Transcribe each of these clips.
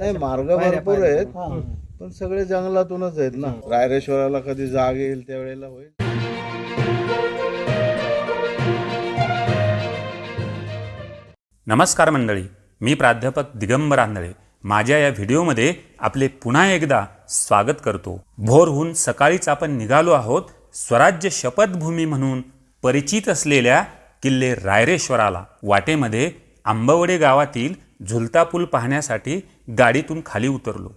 नाही मार्ग भरपूर आहेत. पण सगळे जंगलातूनच आहेत ना. रायरेश्वराला कधी जाग येईल त्यावेळेला होईल. नमस्कार मंडळी मी प्राध्यापक दिगंबर आंधळे. माझ्या या व्हिडिओमध्ये आपले पुन्हा एकदा स्वागत करतो. भोरहून सकाळीच आपण निघालो आहोत स्वराज्य शपथभूमी म्हणून परिचित असलेल्या किल्ले रायरेश्वराला वाटेमध्ये आंबवडे गावातील झुलता पूल पाहण्यासाठी गाडीतून खाली उतरलो.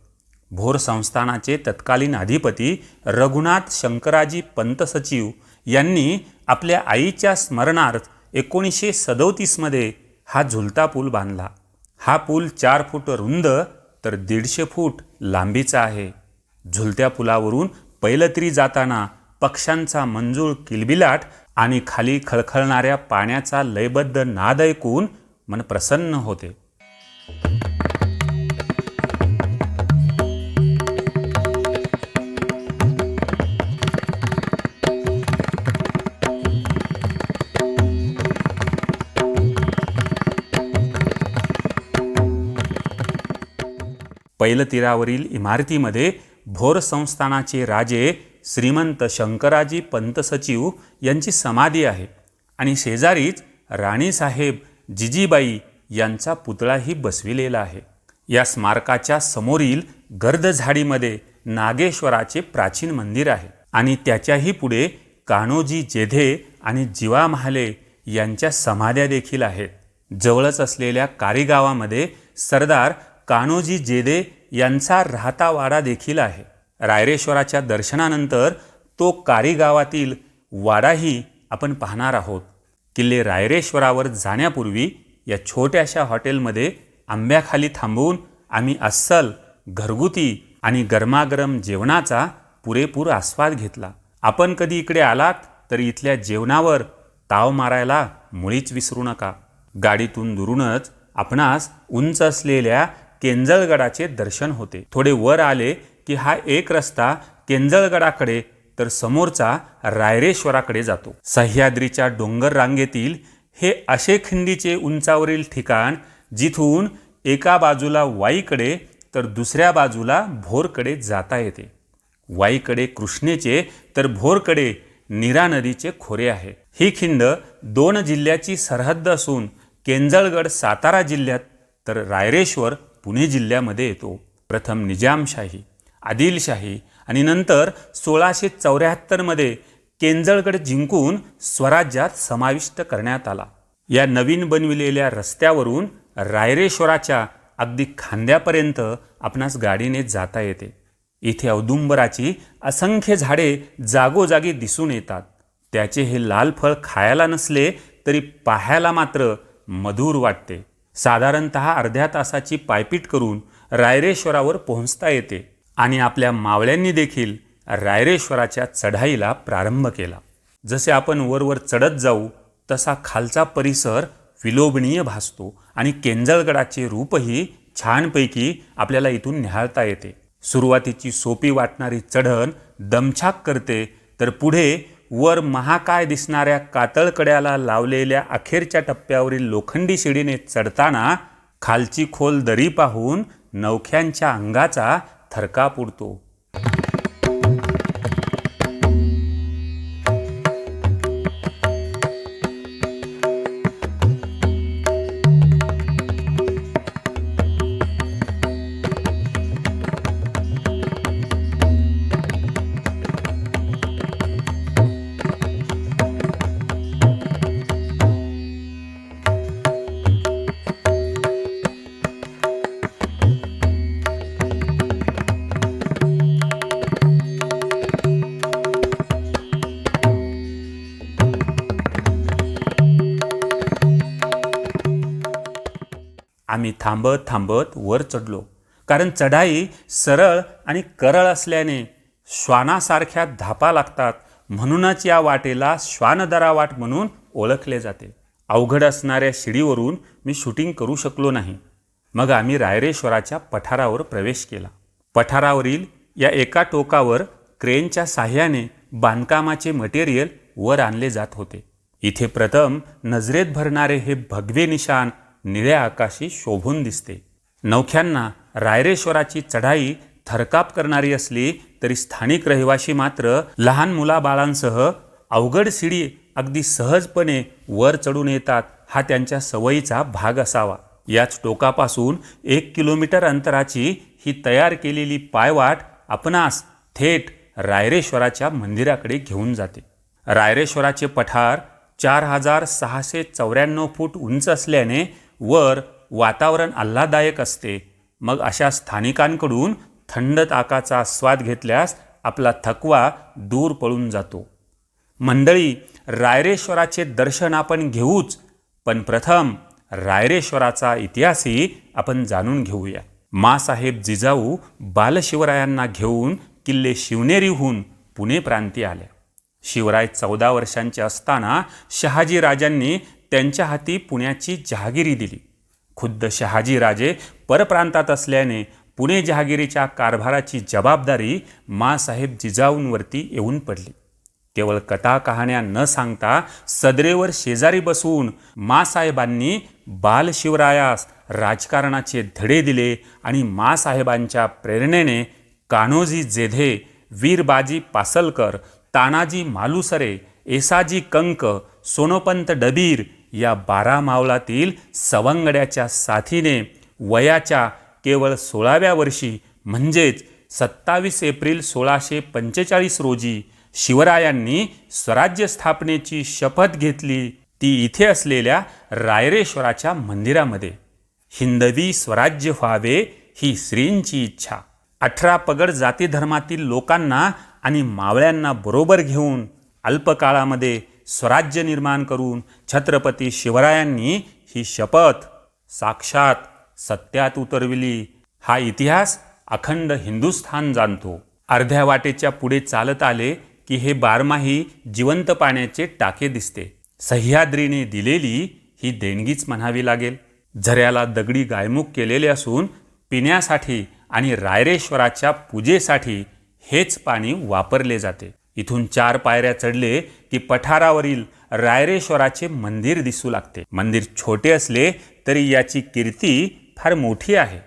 भोर संस्थानाचे तत्कालीन अधिपती रघुनाथ शंकराजी पंत सचिव यांनी आपल्या आईच्या स्मरणार्थ एकोणीसशे सदोतीसमध्ये हा झुलता पूल बांधला. हा पूल चार फूट रुंद तर दीडशे फूट लांबीचा आहे. झुलत्या पुलावरून पैलतरी जाताना पक्ष्यांचा मंजूळ किलबिलाट आणि खाली खळखळणाऱ्या पाण्याचा लयबद्ध नाद ऐकून मन प्रसन्न होते. पैलतीरावरील इमारतीमध्ये भोर संस्थानाचे राजे श्रीमंत शंकराजी पंत सचिव यांची समाधी आहे आणि शेजारीच राणीसाहेब जिजीबाई यांचा पुतळाही बसविलेला आहे. या स्मारकाच्या समोरील गर्द झाडीमध्ये नागेश्वराचे प्राचीन मंदिर आहे आणि त्याच्याही पुढे कान्होजी जेधे आणि जिवा महाले यांच्या समाध्या देखील आहेत. जवळच असलेल्या कारीगावामध्ये सरदार कान्होजी जेदे यांचा राहता वाडा देखील आहे. रायरेश्वराच्या दर्शनानंतर तो कारीगावातील वाडाही आपण पाहणार आहोत. किल्ले रायरेश्वरावर जाण्यापूर्वी या छोट्याशा हॉटेलमध्ये आंब्याखाली थांबवून आम्ही अस्सल घरगुती आणि गरमागरम जेवणाचा पुरेपूर आस्वाद घेतला. आपण कधी इकडे आलात तर इथल्या जेवणावर ताव मारायला मुळीच विसरू नका. गाडीतून दुरूनच आपणास उंच असलेल्या केंजळगडाचे दर्शन होते. थोडे वर आले की हा एक रस्ता केंजळगडाकडे तर समोरचा रायरेश्वराकडे जातो. सह्याद्रीच्या डोंगर रांगेतील हे असे खिंडीचे उंचावरील ठिकाण जिथून एका बाजूला वाईकडे तर दुसऱ्या बाजूला भोरकडे जाता येते. वाईकडे कृष्णेचे तर भोरकडे नीरा नदीचे खोरे आहे. ही खिंड दोन जिल्ह्याची सरहद्द असून केंजळगड सातारा जिल्ह्यात तर रायरेश्वर पुणे जिल्ह्यामध्ये येतो. प्रथम निजामशाही आदिलशाही आणि नंतर सोळाशे चौऱ्याहत्तरमध्ये केंजळगड जिंकून स्वराज्यात समाविष्ट करण्यात आला. या नवीन बनविलेल्या रस्त्यावरून रायरेश्वराच्या अगदी खांद्यापर्यंत आपणास गाडीने जाता येते. इथे औदुंबराची असंख्य झाडे जागोजागी दिसून येतात. त्याचे हे लाल फळ खायला नसले तरी पाहायला मात्र मधुर वाटते. साधारणत अर्ध्या तासाची पायपीट करून रायरेश्वरावर पोहोचता येते आणि आपल्या मावळ्यांनी देखील रायरेश्वराच्या चढाईला प्रारंभ केला. जसे आपण वरवर चढत जाऊ तसा खालचा परिसर विलोभनीय भासतो आणि केंजळगडाचे रूपही छानपैकी आपल्याला इथून निहाळता येते. सुरुवातीची सोपी वाटणारी चढण दमछाक करते तर पुढे वर महाकाय दिसणाऱ्या कातळकड्याला लावलेल्या अखेरच्या टप्प्यावरील लोखंडी शिडीने चढताना खालची खोल दरी पाहून नौख्यांच्या अंगाचा थरकाप उडतो. आम्ही थांबत थांबत वर चढलो. कारण चढाई सरळ आणि करळ असल्याने श्वानासारख्या धापा लागतात. म्हणूनच या वाटेला श्वानदरा वाट म्हणून ओळखले जाते. अवघड असणाऱ्या शिडीवरून मी शूटिंग करू शकलो नाही. मग आम्ही रायरेश्वराच्या पठारावर प्रवेश केला. पठारावरील या एका टोकावर क्रेनच्या साह्याने बांधकामाचे मटेरियल वर आणले जात होते. इथे प्रथम नजरेत भरणारे हे भगवे निशाण निळ्या आकाशी शोभून दिसते. नौख्यांना रायरेश्वराची चढाई थरकाप करणारी असली तरी स्थानिक रहिवासी मात्र लहान मुलाबाळांसह अवघड शिडी अगदी सहजपणे वर चढून येतात हा त्यांच्या सवयीचा भाग असावा. याच टोकापासून एक किलोमीटर अंतराची ही तयार केलेली पायवाट आपणास थेट रायरेश्वराच्या मंदिराकडे घेऊन जाते. रायरेश्वराचे पठार चार हजार सहाशे चौऱ्याण्णव फूट उंच असल्याने वर वातावरण आल्हादायक असते. मग अशा स्थानिकांकडून थंड ताकाचा आस्वाद घेतल्यास आपला थकवा दूर पळून जातो. मंडळी रायरेश्वराचे दर्शन आपण घेऊच पण प्रथम रायरेश्वराचा इतिहासही आपण जाणून घेऊया. मासाहेब जिजाऊ बालशिवरायांना घेऊन किल्ले शिवनेरीहून पुणे प्रांती आल्या. शिवराय चौदा वर्षांचे असताना शहाजी राजांनी त्यांच्या हाती पुण्याची जहागिरी दिली. खुद्द शहाजीराजे परप्रांतात असल्याने पुणे जहागिरीच्या कारभाराची जबाबदारी मासाहेब जिजाऊंवरती येऊन पडली. केवळ कथा कहाण्या न सांगता सदरेवर शेजारी बसून मासाहेबांनी बालशिवरायास राजकारणाचे धडे दिले आणि मासाहेबांच्या प्रेरणेने कान्होजी जेधे वीरबाजी पासलकर तानाजी मालुसरे एसाजी कंक सोनोपंत डबीर या बारा मावलातील सवंगड्याच्या साथीने वयाच्या केवळ सोळाव्या वर्षी म्हणजेच सत्तावीस एप्रिल सोळाशे पंचेचाळीस रोजी शिवरायांनी स्वराज्य स्थापनेची शपथ घेतली. ती इथे असलेल्या रायरेश्वराच्या मंदिरामध्ये. हिंदवी स्वराज्य व्हावे ही श्रींची इच्छा. अठरा पगड जाती धर्मातील लोकांना आणि मावळ्यांना बरोबर घेऊन अल्पकाळामध्ये स्वराज्य निर्माण करून छत्रपती शिवरायांनी ही शपथ साक्षात सत्यात उतरविली. हा इतिहास अखंड हिंदुस्थान जाणतो. अर्ध्या वाटेच्या पुढे चालत आले की हे बारमाही जिवंत पाण्याचे टाके दिसते. सह्याद्रीने दिलेली ही देणगीच म्हणावी लागेल. झऱ्याला दगडी गायमुख केलेले असून पिण्यासाठी आणि रायरेश्वराच्या पूजेसाठी हेच पाणी वापरले जाते. इथून चार पायऱ्या चढले की पठारावरील रायरेश्वराचे मंदिर दिसू लागते. मंदिर छोटे असले तरी याची कीर्ती फार मोठी आहे.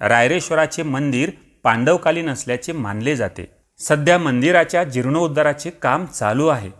रायरेश्वराचे मंदिर पांडवकालीन असल्याचे मानले जाते. सध्या मंदिराच्या जीर्णोद्धाराचे काम चालू आहे.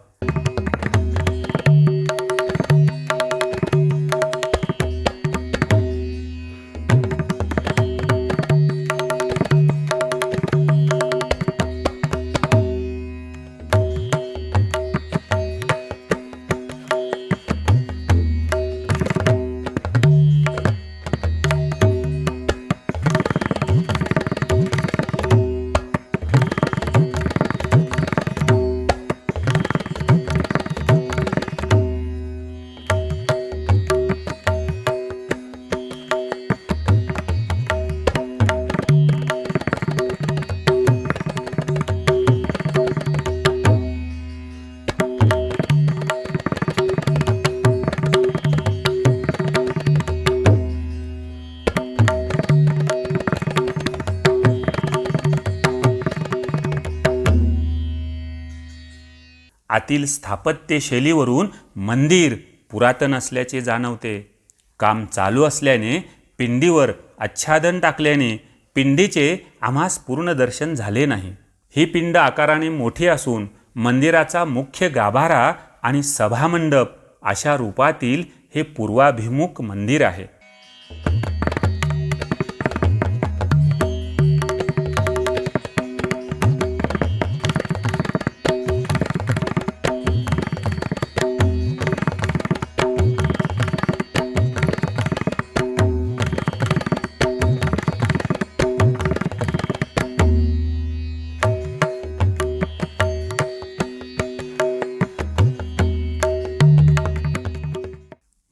आतील स्थापत्यशैलीवरून मंदिर पुरातन असल्याचे जाणवते. काम चालू असल्याने पिंडीवर आच्छादन टाकल्याने पिंडीचे आम्हास पूर्ण दर्शन झाले नाही. ही पिंड आकाराने मोठी असून मंदिराचा मुख्य गाभारा आणि सभामंडप अशा रूपातील हे पूर्वाभिमुख मंदिर आहे.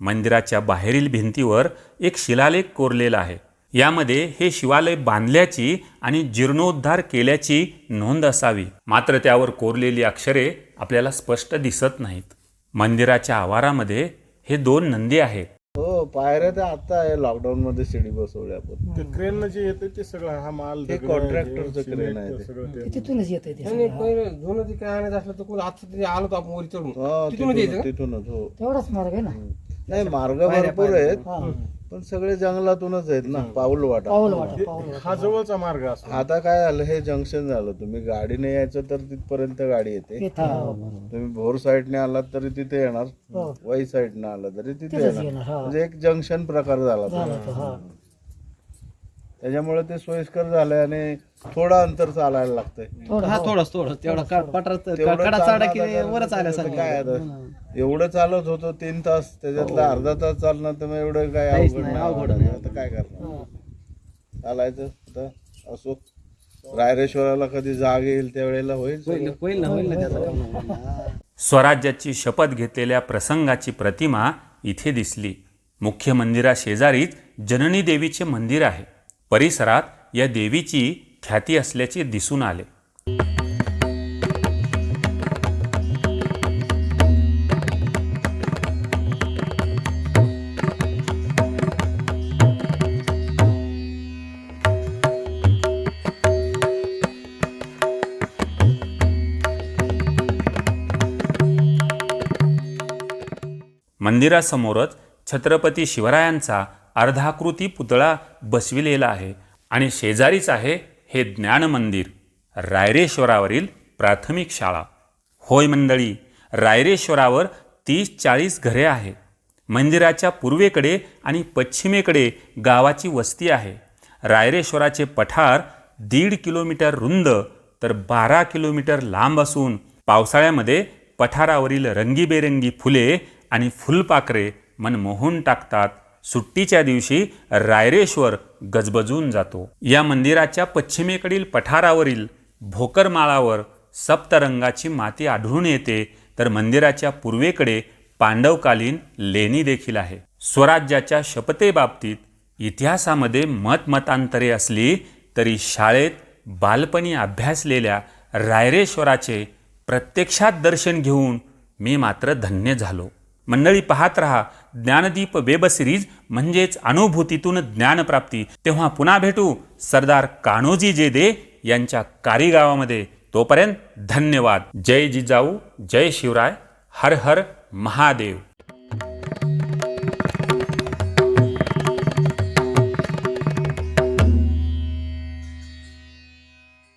मंदिराच्या बाहेरील भिंतीवर एक शिलालेख कोरलेला आहे. यामध्ये हे शिवालय बांधल्याची आणि जीर्णोद्धार केल्याची नोंद असावी. मात्र त्यावर कोरलेली अक्षरे आपल्याला स्पष्ट दिसत नाहीत. मंदिराच्या आवारामध्ये हे दोन नंदी आहेत. हो पायऱ्या तर आता आहे लॉकडाऊन मध्ये शिडी बसवली आपण ते क्रेन जे येते ते सगळं हा माल हे हे crane आहे ते. ते. तिथूनच येत ते नाही पहिलं जुनं ते काय आणायचं असलं तर कोण आता ते आलो तर आपण वरी चढून हा, तिथूनच का? तिथूनच हो. तेवढाच मार्ग आहे ना. नाही मार्ग भरपूर आहेत. हा. पण सगळे जंगलातूनच आहेत ना पाऊल वाटा पाऊल वाटा पाऊल वाटा हा जवळचा मार्ग असतो. आता काय झालं हे जंक्शन झालं. तुम्ही गाडीने यायचं तर तिथपर्यंत गाडी येते. इथं तुम्ही भोर साईडने आलात तरी तिथे येणार. हो. वाई साईडने आला तरी तिथे तिथेच येणार. येणार हा. म्हणजे एक जंक्शन प्रकार झाला तो. झालं तो हा. त्याच्यामुळे ते सोयीस्कर झालंय आणि थोडं अंतर चालायला लागतंय. थोडं हा हो. थोडंच. थोडं तेवढा का- पठारात तेवढं कडा चढा चालणं की आता वरच काय आता? एवढं चालत होतं तीन तास त्याच्यातलं अर्धा तास चालणं तर मग एवढं काय काहीच अवघड नाही, नाही. अवघड अवघड नाही. नाही. आता काय करणार? चालायचं आता असो. रायरेश्वराला कधी जाग येईल त्यावेळेला होईल होईल ना होईल ना त्याचं काम हा. स्वराज्याची शपथ घेतलेल्या प्रसंगाची प्रतिमा इथे दिसली. मुख्य मंदिराशेजारीच जननी देवीचे मंदिर आहे. परिसरात या देवीची ख्याती असल्याचे दिसून आले. मंदिरासमोरच छत्रपती शिवरायांचा अर्धाकृती पुतळा बसविलेला आहे आणि शेजारीच आहे हे ज्ञान मंदिर रायरेश्वरावरील प्राथमिक शाळा. होय मंडळी रायरेश्वरावर तीस चाळीस घरे आहे. मंदिराच्या पूर्वेकडे आणि पश्चिमेकडे गावाची वस्ती आहे. रायरेश्वराचे पठार दीड किलोमीटर रुंद तर बारा किलोमीटर लांब असून पावसाळ्यामध्ये पठारावरील रंगीबेरंगी फुले आणि फुलपाखरे मन मोहून टाकतात. सुट्टीच्या दिवशी रायरेश्वर गजबजून जातो. या मंदिराच्या पश्चिमेकडील पठारावरील भोकरमाळावर सप्तरंगाची माती आढळून येते तर मंदिराच्या पूर्वेकडे पांडवकालीन लेणी देखील आहे. स्वराज्याच्या शपथेबाबतीत इतिहासामध्ये मतमतांतरे असली तरी शाळेत बालपणी अभ्यासलेल्या रायरेश्वराचे प्रत्यक्षात दर्शन घेऊन मी मात्र धन्य झालो. मंडळी पाहत रहा ज्ञानदीप वेब सिरीज म्हणजेच अनुभूतीतून ज्ञानप्राप्ती. तेव्हा पुन्हा भेटू सरदार कान्होजी जे दे यांच्या कारीगावामध्ये. तोपर्यंत धन्यवाद. जय जिजाऊ जय शिवराय हर हर महादेव.